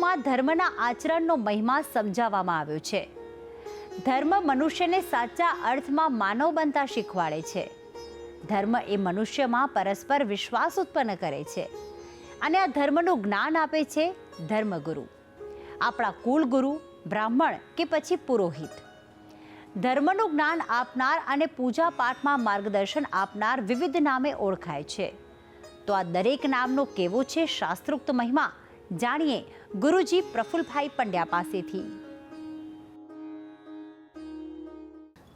શાસ્ત્રોમાં ધર્મના આચરણનો મહિમા સમજાવવામાં આવ્યો છે. ધર્મ મનુષ્યને સાચા અર્થમાં માનવ બનતા શીખવાડે છે. ધર્મ એ મનુષ્યમાં પરસ્પર વિશ્વાસ ઉત્પન્ન કરે છે અને આ ધર્મનું જ્ઞાન આપે છે ધર્મગુરુ. આપણા કુલગુરુ, બ્રાહ્મણ કે પછી પુરોહિત. ધર્મનું જ્ઞાન આપનાર અને પૂજા પાઠમાં માર્ગદર્શન આપનાર વિવિધ નામે ઓળખાય છે. તો આ દરેક નામનો કેવો છે શાસ્ત્રોક્ત મહિમા? જાણીએ ગુરુજી પ્રફુલભાઈ પંડ્યા પાસેથી.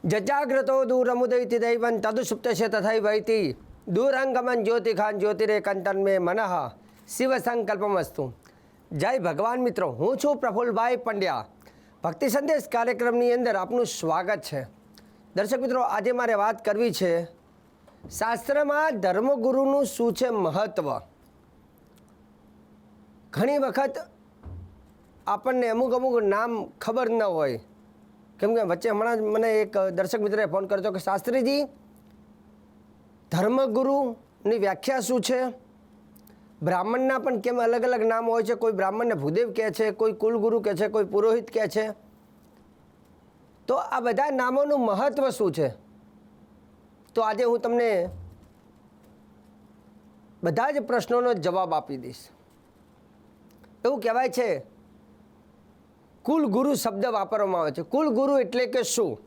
જજાગ્રતો દૂરમુદયતિ છે તદુસુપ્તશે તથૈવૈતિ દૂરંગમન જ્યોતિખાન જ્યોતિરેકંતન મે મનઃ. શિવ સંકલ્પમસ્તુ જય ભગવાન મિત્રો, હું છું પ્રફુલભાઈ પંડ્યા. ભક્તિ સંદેશ કાર્યક્રમની અંદર આપનું સ્વાગત છે. દર્શક મિત્રો, આજે મારે વાત કરવી છે, શાસ્ત્રમાં ધર્મગુરુનું શું છે મહત્ત્વ ઘણી વખત આપણને અમુક અમુક નામ ખબર ન હોય. કેમ કે વચ્ચે હમણાં જ મને એક દર્શક મિત્રએ ફોન કર્યો કે, શાસ્ત્રીજી, ધર્મગુરુની વ્યાખ્યા શું છે? બ્રાહ્મણના પણ કેમ અલગ અલગ નામ હોય છે? કોઈ બ્રાહ્મણને ભૂદેવ કહે છે, કોઈ કુલગુરુ કહે છે, કોઈ પુરોહિત કહે છે? તો આ બધા નામોનું મહત્ત્વ શું છે? તો આજે હું તમને બધા જ પ્રશ્નોનો જવાબ આપી દઈશ. એવું કહેવાય છે? કુલ ગુરુ શબ્દ વાપરવામાં આવે છે. કુલ ગુરુ એટલે કે શું?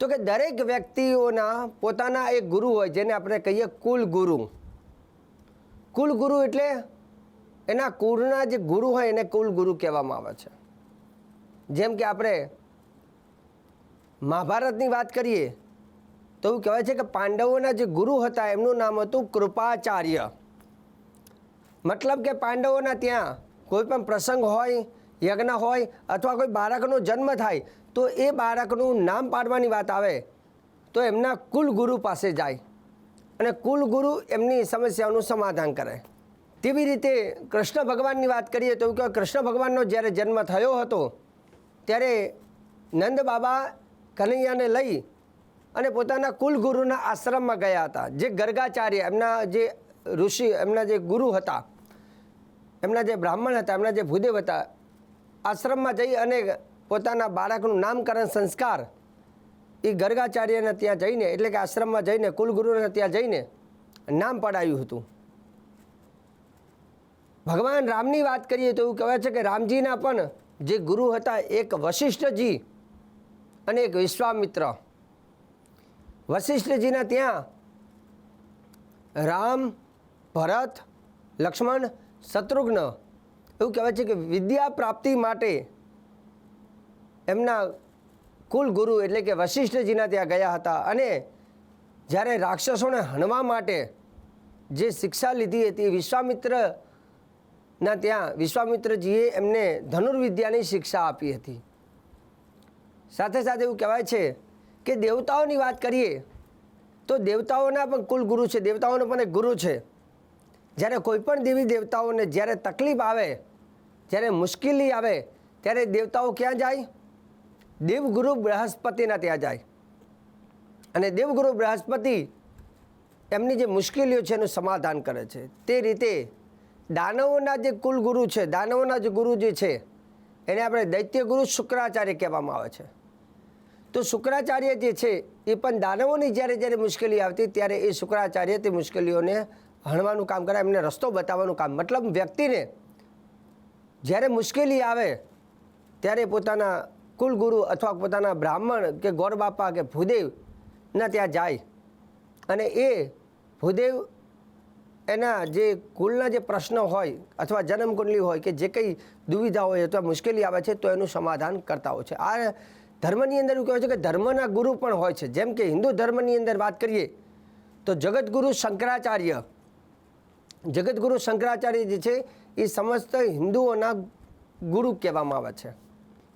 તો કે દરેક વ્યક્તિઓના પોતાના એક ગુરુ હોય, જેને આપણે કહીએ કુલ ગુરુ. કુલ ગુરુ એટલે એના કુળના જે ગુરુ હોય, એને કુલ ગુરુ કહેવામાં આવે છે. જેમ કે આપણે મહાભારતની વાત કરીએ, તો એવું કહેવાય છે કે પાંડવોના જે ગુરુ હતા, એમનું નામ હતું કૃપાચાર્ય. મતલબ કે પાંડવોના ત્યાં કોઈ પણ પ્રસંગ હોય, યજ્ઞ હોય અથવા કોઈ બાળકનો જન્મ થાય, તો એ બાળકનું નામ પાડવાની વાત આવે, તો એમના કુલગુરુ પાસે જાય અને કુલગુરુ એમની સમસ્યાઓનું સમાધાન કરે. તેવી રીતે કૃષ્ણ ભગવાનની વાત કરીએ તો કે કૃષ્ણ ભગવાનનો જ્યારે જન્મ થયો હતો, ત્યારે નંદ બાબા કનૈયાને લઈ અને પોતાના કુલગુરુના આશ્રમમાં ગયા હતા. જે ગર્ગાચાર્ય એમના જે ઋષિ, એમના જે ગુરુ હતા એમના જે બ્રાહ્મણ હતા, એમના જે ભૂદેવ હતા, આશ્રમમાં જઈ અને પોતાના બાળકનું નામકરણ સંસ્કાર એ ગર્ગાચાર્યને ત્યાં જઈને, એટલે કે આશ્રમમાં જઈને, કુલગુરુને ત્યાં જઈને નામ પડાયું હતું. ભગવાન રામની વાત કરીએ તો એવું કહેવાય છે કે રામજીના પણ જે ગુરુ હતા, એક વશિષ્ઠજી અને એક વિશ્વામિત્ર. વશિષ્ઠજીના ત્યાં રામ, ભરત, લક્ષ્મણ શત્રુઘ્ન, એવું કહેવાય છે કે વિદ્યા પ્રાપ્તિ માટે એમના કુલ ગુરુ એટલે કે વશિષ્ઠજીના ત્યાં ગયા હતા અને જ્યારે રાક્ષસોને હણવા માટે જે શિક્ષા લીધી હતી, વિશ્વામિત્રના ત્યાં વિશ્વામિત્રજીએ એમને ધનુર્વિદ્યાની શિક્ષા આપી હતી. સાથે સાથે એવું કહેવાય છે કે દેવતાઓની વાત કરીએ તો દેવતાઓના પણ કુલ ગુરુ છે, દેવતાઓનો પણ એક ગુરુ છે. જ્યારે કોઈ પણ દેવી દેવતાઓને જ્યારે તકલીફ આવે, જ્યારે મુશ્કેલી આવે, ત્યારે દેવતાઓ ક્યાં જાય? દેવગુરુ બૃહસ્પતિના ત્યાં જાય. અને દેવગુરુ બૃહસ્પતિ એમની જે મુશ્કેલીઓ છે એનું સમાધાન કરે છે. તે રીતે દાનવોના જે કુલગુરુ છે, દાનવોના જે ગુરુ જે છે, એને આપણે દૈત્ય ગુરુ શુક્રાચાર્ય કહેવામાં આવે છે. તો શુક્રાચાર્ય જે છે, એ પણ દાનવોની જ્યારે જ્યારે મુશ્કેલી આવતી, ત્યારે એ શુક્રાચાર્ય તે મુશ્કેલીઓને હણવાનું કામ કરાય, એમને રસ્તો બતાવવાનું કામ. મતલબ વ્યક્તિને જ્યારે મુશ્કેલી આવે, ત્યારે પોતાના કુલગુરુ અથવા પોતાના બ્રાહ્મણ કે ગોરબાપા કે ભૂદેવના ત્યાં જાય. અને એ ભૂદેવ એના જે કુલના જે પ્રશ્નો હોય અથવા જન્મકુંડલી હોય કે જે કંઈ દુવિધા હોય અથવા મુશ્કેલી આવે છે, તો એનું સમાધાન કરતા હોય છે. આ ધર્મની અંદર એવું કહેવાય છે કે ધર્મના ગુરુ પણ હોય છે. જેમ કે હિન્દુ ધર્મની અંદર વાત કરીએ, તો જગતગુરુ શંકરાચાર્ય જગતગુરુ શંકરાચાર્ય જે છે, એ સમસ્ત હિન્દુઓના ગુરુ કહેવામાં આવે છે.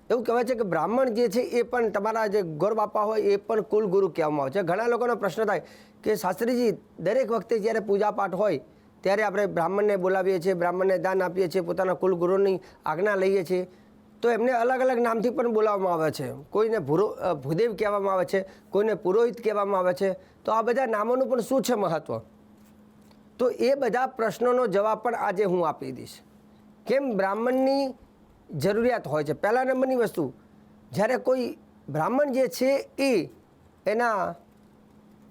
એવું કહેવાય છે કે બ્રાહ્મણ જે છે, એ પણ તમારા જે ગોર બાપા હોય, એ પણ કુલ ગુરુ કહેવામાં આવે છે. ઘણા લોકોનો પ્રશ્ન થાય કે શાસ્ત્રીજી, દરેક વખતે જ્યારે પૂજાપાઠ હોય, ત્યારે આપણે બ્રાહ્મણને બોલાવીએ છીએ, બ્રાહ્મણને દાન આપીએ છીએ, પોતાના કુલ ગુરુની આજ્ઞા લઈએ છીએ, તો એમને અલગ અલગ નામથી પણ બોલાવવામાં આવે છે. કોઈને ભૂરો ભૂદેવ કહેવામાં આવે છે, કોઈને પુરોહિત કહેવામાં આવે છે. તો આ બધા નામોનું પણ શું છે મહત્ત્વ તો એ બધા પ્રશ્નોનો જવાબ પણ આજે હું આપી દઈશ. કેમ બ્રાહ્મણની જરૂરિયાત હોય છે? પહેલા નંબરની વસ્તુ, જ્યારે કોઈ બ્રાહ્મણ જે છે એ એના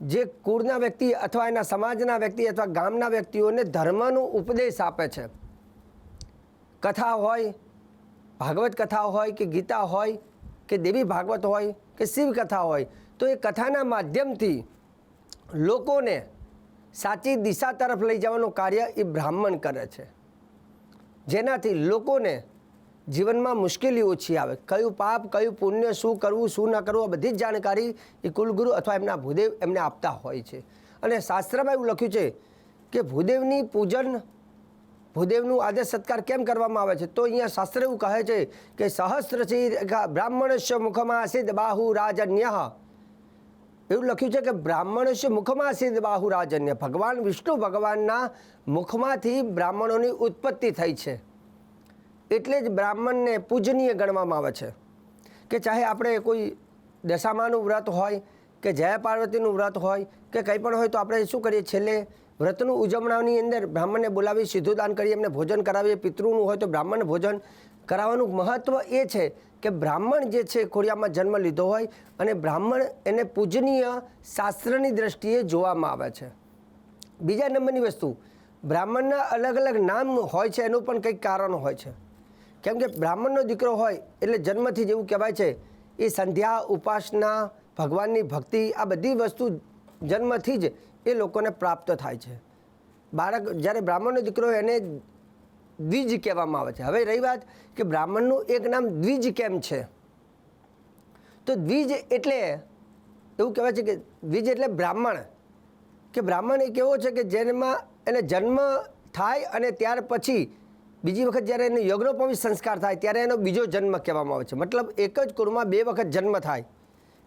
જે કુળના વ્યક્તિ અથવા એના સમાજના વ્યક્તિ અથવા ગામના વ્યક્તિઓને ધર્મનો ઉપદેશ આપે છે. કથા હોય, ભાગવત કથા હોય કે ગીતા હોય કે દેવી ભાગવત હોય કે શિવ કથા હોય, તો એ કથાના માધ્યમથી લોકોને સાચી દિશા તરફ લઈ જવાનું કાર્ય એ બ્રાહ્મણ કરે છે. જેનાથી લોકોને જીવનમાં મુશ્કેલી ઓછી આવે. કયું પાપ, કયું પુણ્ય, શું કરવું, શું ન કરવું, આ બધી જ જાણકારી એ કુલગુરુ અથવા એમના ભૂદેવ એમને આપતા હોય છે. અને શાસ્ત્રમાં એવું લખ્યું છે કે ભૂદેવની પૂજન, ભૂદેવનું આદર સત્કાર કેમ કરવામાં આવે છે? તો અહીંયા શાસ્ત્ર એવું કહે છે કે સહસ્ત્રથી બ્રાહ્મણસ્ય મુખમાં આસિદ બાહુ રાજન્ય એવું લખ્યું છે કે બ્રાહ્મણસ્ય મુખમાં સિદ્ધ બાહુરાજન્ય ભગવાન, વિષ્ણુ ભગવાનના મુખમાંથી બ્રાહ્મણોની ઉત્પત્તિ થઈ છે. એટલે જ બ્રાહ્મણને પૂજનીય ગણવામાં આવે છે. કે ચાહે આપણે કોઈ દશામાનું વ્રત હોય, કે જયા પાર્વતીનું વ્રત હોય, કે કંઈ પણ હોય તો આપણે શું કરીએ? છેલ્લે વ્રતનું ઉજવણાની અંદર બ્રાહ્મણને બોલાવી સીધું દાન કરીએ, એમને ભોજન કરાવીએ. પિતૃનું હોય તો બ્રાહ્મણ ભોજન કરાવવાનું મહત્ત્વ એ છે કે બ્રાહ્મણ જે છે ખોડિયામાં જન્મ લીધો હોય અને બ્રાહ્મણ એને પૂજનીય શાસ્ત્રની દ્રષ્ટિએ જોવામાં આવે છે. બીજા નંબરની વસ્તુ, બ્રાહ્મણના અલગ અલગ નામ હોય છે એનું પણ કંઈક કારણ હોય છે. કેમ કે બ્રાહ્મણનો દીકરો હોય એટલે જન્મથી જેવું કહેવાય છે, એ સંધ્યા, ઉપાસના, ભગવાનની ભક્તિ, આ બધી વસ્તુ જન્મથી જ એ લોકોને પ્રાપ્ત થાય છે. બાળક જ્યારે બ્રાહ્મણનો દીકરો એને દ્વિજ કહેવામાં આવે છે. હવે રહી વાત કે બ્રાહ્મણનું એક નામ દ્વિજ કેમ છે? તો દ્વિજ એટલે એવું કહેવાય છે કે દ્વિજ એટલે બ્રાહ્મણ. કે બ્રાહ્મણ એક એવો છે કે જેમાં એને જન્મ થાય અને ત્યાર પછી બીજી વખત જ્યારે એનો યજ્ઞોપવિત સંસ્કાર થાય ત્યારે એનો બીજો જન્મ કહેવામાં આવે છે. મતલબ એક જ કુળમાં બે વખત જન્મ થાય.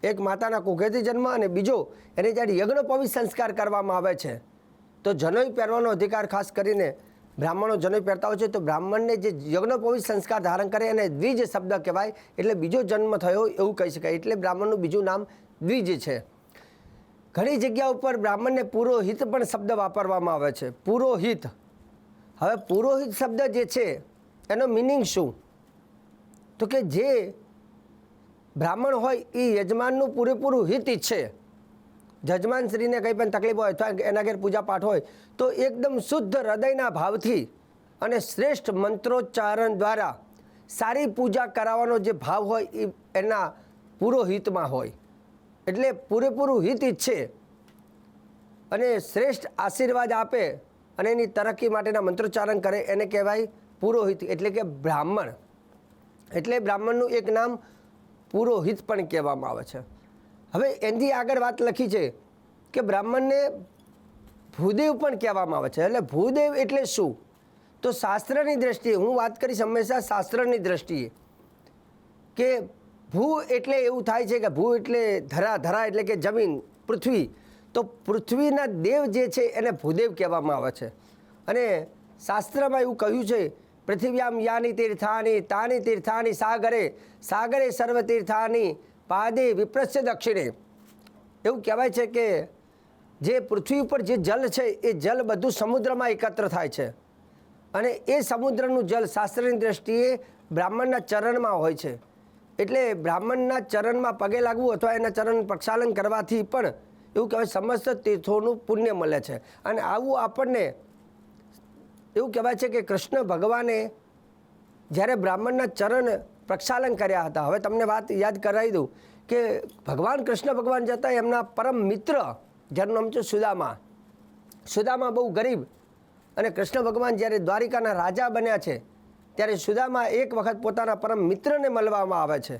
એક માતાના કુખેથી જન્મ અને બીજો એને જ્યારે યજ્ઞોપવિત સંસ્કાર કરવામાં આવે છે. તો જનોઈ પહેરવાનો અધિકાર ખાસ કરીને બ્રાહ્મણો જનોઈ પહેરતા હોય છે, તો બ્રાહ્મણને જે યજ્ઞોપવિત સંસ્કાર ધારણ કરે એને દ્વિજ શબ્દ કહેવાય, એટલે બીજો જન્મ થયો એવું કહી શકાય. એટલે બ્રાહ્મણનું બીજું નામ દ્વિજ છે. ઘણી જગ્યા ઉપર બ્રાહ્મણને પુરોહિત પણ શબ્દ વાપરવામાં આવે છે. પુરોહિત. હવે પુરોહિત શબ્દ જે છે, એનો મિનિંગ શું? તો કે જે બ્રાહ્મણ હોય એ યજમાનનું પૂરેપૂરું હિત ઈચ્છે. જજમાન શ્રીને કંઈ પણ તકલીફ હોય, અથવા એના ઘેર પૂજા પાઠ હોય, તો એકદમ શુદ્ધ હૃદયના ભાવથી અને શ્રેષ્ઠ મંત્રોચ્ચારણ દ્વારા સારી પૂજા કરાવવાનો જે ભાવ હોય એ એના પુરોહિતમાં હોય. એટલે પૂરેપૂરું હિત ઈચ્છે અને શ્રેષ્ઠ આશીર્વાદ આપે અને એની તરક્કી માટેના મંત્રોચ્ચારણ કરે, એને કહેવાય પુરોહિત એટલે કે બ્રાહ્મણ. એટલે બ્રાહ્મણનું એક નામ પુરોહિત પણ કહેવામાં આવે છે. હવે એની આગળ વાત લખી છે કે બ્રાહ્મણને ભૂદેવ પણ કહેવામાં આવે છે. એટલે ભૂદેવ એટલે શું? તો શાસ્ત્રની દ્રષ્ટિએ હું વાત કરીશ હંમેશા શાસ્ત્રની દ્રષ્ટિએ કે ભૂ એટલે એવું થાય છે કે ભૂ એટલે ધરા ધરા એટલે કે જમીન, પૃથ્વી. તો પૃથ્વીના દેવ જે છે એને ભૂદેવ કહેવામાં આવે છે. અને શાસ્ત્રમાં એવું કહ્યું છે, પૃથ્વ્યામ યાની તીર્થાની તાની તીર્થાની સાગરે સાગરે સર્વ તીર્થાની પાદે વિપ્રસ્ય દક્ષિણે. એવું કહેવાય છે કે જે પૃથ્વી ઉપર જે જલ છે, એ જલ બધું સમુદ્રમાં એકત્ર થાય છે. અને એ સમુદ્રનું જલ શાસ્ત્રની દ્રષ્ટિએ બ્રાહ્મણના ચરણમાં હોય છે. એટલે બ્રાહ્મણના ચરણમાં પગે લાગવું અથવા એના ચરણ પ્રક્ષાલન કરવાથી પણ એવું કહેવાય સમસ્ત તીર્થોનું પુણ્ય મળે છે. અને આવું આપણને એવું કહેવાય છે કે કૃષ્ણ ભગવાને જ્યારે બ્રાહ્મણના ચરણ પ્રક્ષાલન કર્યા હતા. હવે તમને વાત યાદ કરાવી દઉં કે ભગવાન કૃષ્ણ ભગવાન જતા એમના પરમ મિત્ર, જેનું નામ છે સુદામા. સુદામા બહુ ગરીબ અને કૃષ્ણ ભગવાન જ્યારે દ્વારિકાના રાજા બન્યા છે, ત્યારે સુદામા એક વખત પોતાના પરમ મિત્રને મળવામાં આવે છે.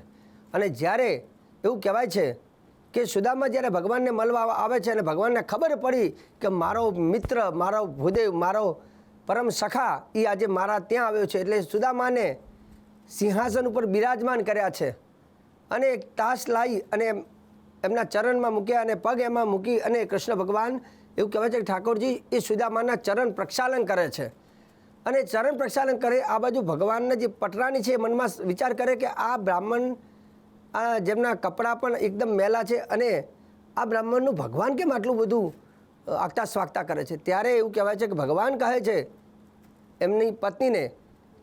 અને જ્યારે એવું કહેવાય છે કે સુદામા જ્યારે ભગવાનને મળવા આવે છે અને ભગવાનને ખબર પડી કે મારો મિત્ર, મારો ભૂદેવ, મારો પરમ સખા એ આજે મારા ત્યાં આવ્યો છે, એટલે સુદામાને સિંહાસન ઉપર બિરાજમાન કર્યા છે. અને એક તાશ લાવી અને એમના ચરણમાં મૂક્યા અને પગ એમાં મૂકી અને કૃષ્ણ ભગવાન એવું કહેવાય છે કે ઠાકોરજી એ સુદામાના ચરણ પ્રક્ષાલન કરે છે. અને ચરણ પ્રક્ષાલન કરે આ બાજુ ભગવાનના જે પટરાની છે એ મનમાં વિચાર કરે કે આ બ્રાહ્મણ, આ જેમના કપડાં પણ એકદમ મેલા છે અને આ બ્રાહ્મણનું ભગવાન કેમ આટલું બધું આગતા સ્વાગતા કરે છે? ત્યારે એવું કહેવાય છે કે ભગવાન કહે છે, એમની પત્નીને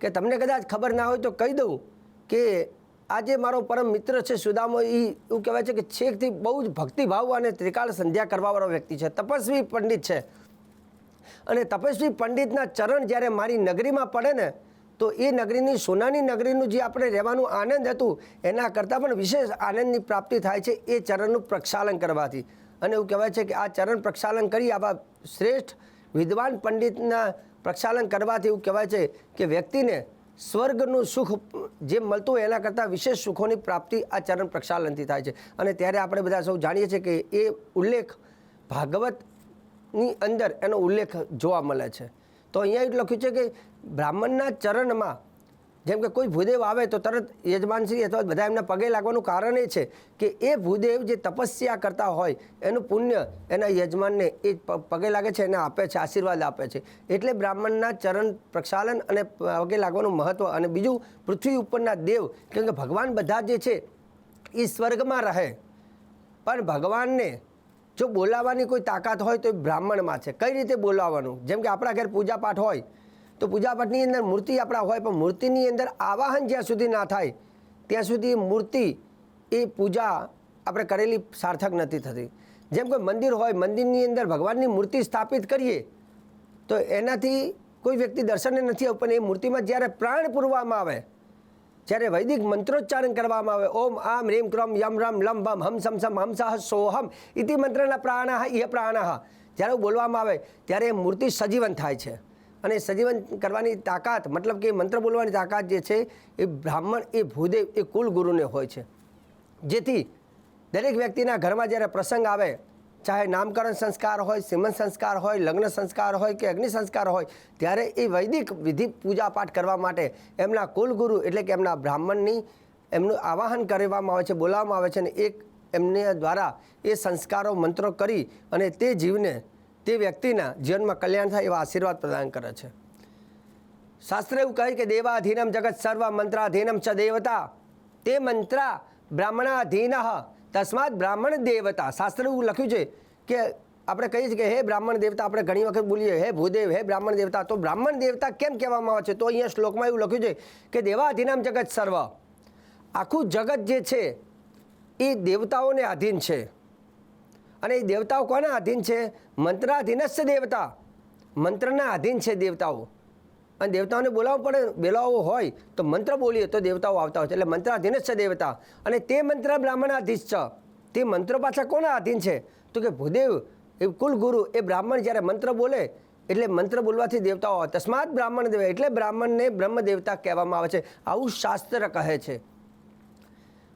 કે તમને કદાચ ખબર ના હોય તો કહી દઉં કે આજે મારો પરમ મિત્ર છે સુદામો એ એવું કહેવાય છે કે છેકથી બહુ જ ભક્તિભાવ અને ત્રિકાળ સંધ્યા કરવાવાળો વ્યક્તિ છે, તપસ્વી પંડિત છે. અને તપસ્વી પંડિતના ચરણ જ્યારે મારી નગરીમાં પડે ને, તો એ નગરીની, સોનાની નગરીનું જે આપણે રહેવાનું આનંદ હતું, એના કરતાં પણ વિશેષ આનંદની પ્રાપ્તિ થાય છે એ ચરણનું પ્રક્ષાલન કરવાથી. અને એવું કહેવાય છે કે આ ચરણ પ્રક્ષાલન કરી આવા શ્રેષ્ઠ વિદ્વાન પંડિતના પ્રક્ષાલન કરવાથી એવું કહેવાય છે કે વ્યક્તિને સ્વર્ગનું સુખ જે મળતું હોય એના કરતાં વિશેષ સુખોની પ્રાપ્તિ આ ચરણ પ્રક્ષાલનથી થાય છે. અને ત્યારે આપણે બધા સૌ જાણીએ છીએ કે એ ઉલ્લેખ ભાગવતની અંદર એનો ઉલ્લેખ જોવા મળે છે. તો અહીંયા એવું લખ્યું છે કે બ્રાહ્મણના ચરણમાં જેમ કે કોઈ ભૂદેવ આવે તો તરત યજમાનશ્રી અથવા બધા એમના પગે લાગવાનું કારણ એ છે કે એ ભૂદેવ જે તપસ્યા કરતા હોય, એનું પુણ્ય એના યજમાનને એ પગે લાગે છે એને આપે છે, આશીર્વાદ આપે છે. એટલે બ્રાહ્મણના ચરણ પ્રક્ષાલન અને પગે લાગવાનું મહત્વ અને બીજું પૃથ્વી ઉપરના દેવ, કેમ કે ભગવાન બધા જે છે એ સ્વર્ગમાં રહે. પણ ભગવાનને જો બોલાવવાની કોઈ તાકાત હોય તો એ બ્રાહ્મણમાં છે. કઈ રીતે બોલાવવાનું? જેમ કે આપણા ઘેર પૂજાપાઠ હોય તો પૂજાપાઠની અંદર મૂર્તિ આપણા હોય, પણ મૂર્તિની અંદર આવાહન જ્યાં સુધી ના થાય, ત્યાં સુધી મૂર્તિ એ પૂજા આપણે કરેલી સાર્થક નથી થતી. જેમ કોઈ મંદિર હોય, મંદિરની અંદર ભગવાનની મૂર્તિ સ્થાપિત કરીએ, તો એનાથી કોઈ વ્યક્તિ દર્શને નથી આવતું, પણ એ મૂર્તિમાં જ્યારે પ્રાણ પૂરવામાં આવે, જ્યારે વૈદિક મંત્રોચ્ચારણ કરવામાં આવે, ઓમ, આમ, રેમ, ક્રમ, યમ, રમ, લમ બમ હમ, સમ સમ, હમ, સહ સોહમ ઇતિ મંત્રના પ્રાણાહ ય પ્રાણઃ જ્યારે બોલવામાં આવે, ત્યારે એ મૂર્તિ સજીવન થાય છે. અને સજીવન કરવાની તાકાત, મતલબ કે મંત્ર બોલવાની તાકાત જે છે, એ બ્રાહ્મણ, એ ભૂદેવ, એ કુલ ગુરુને હોય છે. જેથી દરેક વ્યક્તિના ઘરમાં જ્યારે પ્રસંગ આવે, ચાહે નામકરણ સંસ્કાર હોય, સિમન સંસ્કાર હોય, લગ્ન સંસ્કાર હોય કે અગ્નિ સંસ્કાર હોય, ત્યારે એ વૈદિક વિધિ પૂજાપાઠ કરવા માટે એમના કુલગુરુ એટલે કે એમના બ્રાહ્મણની એમનું આવાહન કરવામાં આવે છે, બોલાવવામાં આવે છે અને એક એમને દ્વારા એ સંસ્કારો મંત્રો કરી અને તે જીવને તે વ્યક્તિના જીવનમાં કલ્યાણ થાય એવા આશીર્વાદ પ્રદાન કરે છે. શાસ્ત્ર એવું કહે કે દેવાધીનમ જગત સર્વ મંત્રાધીનમ ચ દેવતા. તે મંત્રા બ્રાહ્મણાધીન. તસ્માત બ્રાહ્મણ દેવતા. શાસ્ત્ર એવું લખ્યું છે કે આપણે કહીએ છીએ કે હે બ્રાહ્મણ દેવતા, આપણે ઘણી વખત બોલીએ, હે ભૂદેવ, હે બ્રાહ્મણ દેવતા. તો બ્રાહ્મણ દેવતા કેમ કહેવામાં આવે છે? તો અહીંયા શ્લોકમાં એવું લખ્યું છે કે દેવાધીનમ જગત સર્વ. આખું જગત જે છે, એ દેવતાઓને આધીન છે. અને એ દેવતાઓ કોના આધીન છે? મંત્રાધીનસ્ય દેવતા. મંત્રના આધીન છે દેવતાઓ. અને દેવતાઓને બોલાવવું પડે, બોલાવવો હોય તો મંત્ર બોલીએ તો દેવતાઓ આવતા હોય છે. એટલે મંત્રાધીન દેવતા. અને તે મંત્ર બ્રાહ્મણાધીશ છે. તે મંત્ર પાછા કોના આધીન છે? તો કે ભૂદેવ, એ કુલગુરુ એ બ્રાહ્મણ જ્યારે મંત્ર બોલે, એટલે મંત્ર બોલવાથી દેવતાઓ તસ્માત બ્રાહ્મણ દેવ, એટલે બ્રાહ્મણને બ્રહ્મ દેવતા કહેવામાં આવે છે. આવું શાસ્ત્ર કહે છે.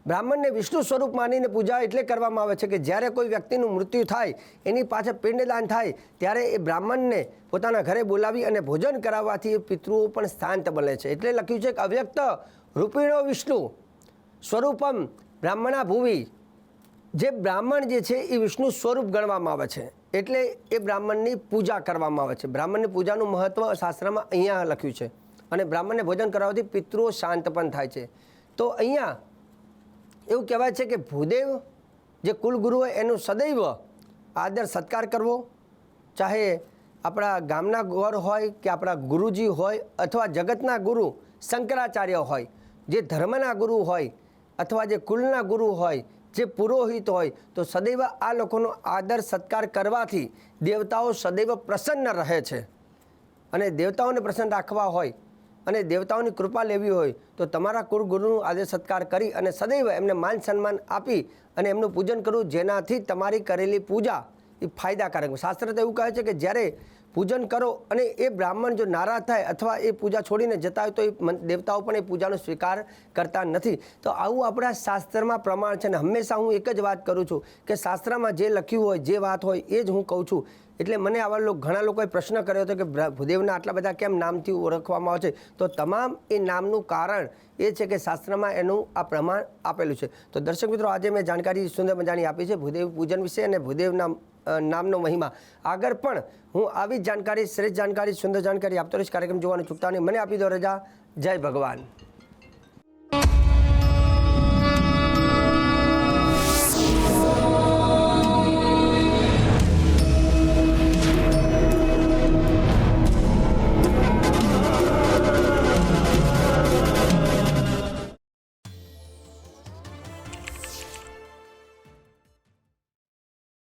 બ્રાહ્મણને વિષ્ણુ સ્વરૂપ માનીને પૂજા એટલે કરવામાં આવે છે કે જ્યારે કોઈ વ્યક્તિનું મૃત્યુ થાય, એની પાછળ પિંડદાન થાય, ત્યારે એ બ્રાહ્મણને પોતાના ઘરે બોલાવી અને ભોજન કરાવવાથી એ પિતૃઓ પણ શાંત બને છે. એટલે લખ્યું છે કે અવ્યક્ત રૂપિણો વિષ્ણુ સ્વરૂપમ બ્રાહ્મણા ભૂવી. જે બ્રાહ્મણ જે છે એ વિષ્ણુ સ્વરૂપ ગણવામાં આવે છે. એટલે એ બ્રાહ્મણની પૂજા કરવામાં આવે છે. બ્રાહ્મણની પૂજાનું મહત્ત્વ શાસ્ત્રમાં અહીંયા લખ્યું છે. અને બ્રાહ્મણને ભોજન કરાવવાથી પિતૃઓ શાંત પણ થાય છે. તો અહીંયા એવું કહેવાય છે કે ભૂદેવ જે કુલગુરુ હોય, એનું સદૈવ આદર સત્કાર કરવો. ચાહે આપણા ગામના ગોર હોય કે આપણા ગુરુજી હોય અથવા જગતના ગુરુ, શંકરાચાર્ય હોય, જે ધર્મના ગુરુ હોય અથવા જે કુલના ગુરુ હોય, જે પુરોહિત હોય, તો સદૈવ આ લોકોનો આદર સત્કાર કરવાથી દેવતાઓ સદૈવ પ્રસન્ન રહે છે. અને દેવતાઓને પ્રસન્ન રાખવા હોય અને દેવતાઓની કૃપા લેવી હોય તો તમારા કુળગુરુનું આજે સત્કાર કરી અને સદૈવ એમને માન સન્માન આપી અને એમનું પૂજન કરવું જેનાથી તમારી કરેલી પૂજા એ ફાયદાકારક શાસ્ત્ર તો એવું કહે છે કે જ્યારે પૂજન કરો અને એ બ્રાહ્મણ જો નારાજ થાય અથવા એ પૂજા છોડીને જતા હોય તો એ દેવતાઓ પણ એ પૂજાનો સ્વીકાર કરતા નથી. તો આવું આપણા શાસ્ત્રમાં પ્રમાણ છે અને હંમેશા હું એક જ વાત કરું છું કે શાસ્ત્રમાં જે લખ્યું હોય, જે વાત હોય એ જ હું કહું છું. એટલે મને આવા લોકો ઘણા લોકોએ પ્રશ્ન કર્યો હતો કે ભૂદેવના આટલા બધા કેમ નામથી ઓળખવામાં આવે છે? તો તમામ એ નામનું કારણ એ છે કે શાસ્ત્રમાં એનું આ પ્રમાણ આપેલું છે. તો દર્શક મિત્રો, આજે મેં જાણકારી સુંદર મજાની આપી છે ભૂદેવ પૂજન વિશે અને ભૂદેવના નામનો મહિમા. આગળ પણ હું આવી જાણકારી, શ્રેષ્ઠ જાણકારી, સુંદર જાણકારી આપતો રહીશ. કાર્યક્રમ જોવાનું ચૂકતા નહીં. મને આપી દો રજા. જય ભગવાન.